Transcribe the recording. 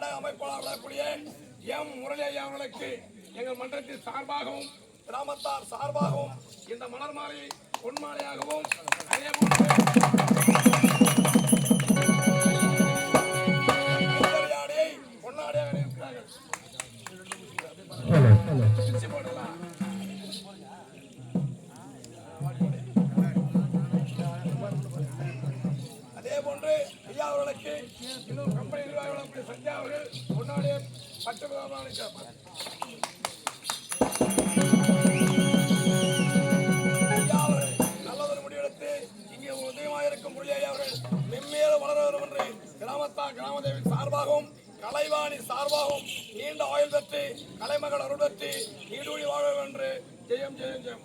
வாழக்கூடிய எம் முரளியா அவர்களுக்கு எங்கள் மன்றத்தின் சார்பாகவும் கிராமத்தார் சார்பாகவும் இந்த மலர் மாலை பொன்மாலையாகவும் அதே பொன்னாடியாக ஐயா அவர்களுக்கு இன்னும் கம்பெனி நிர்வாகிகள் சஞ்சா அவர்கள் பொன்னாடிய பட்டு விவரமாக கேட்பார் நல்லதொரு முடிவெடுத்து இங்கே உதயமாக இருக்கும் முரளி ஐயா அவர்கள் மென்மேலும் வளர வேண்டும் என்று கிராமத்தார் கிராமதேவி சார்பாகவும் கலைவாணி சார்பாகவும் நீண்ட ஆயுள் பெற்று கலைமகள் அருள் பெற்று நீடூழி வாழ வேண்டும் என்று ஜெயம் ஜெயம் ஜெயம்.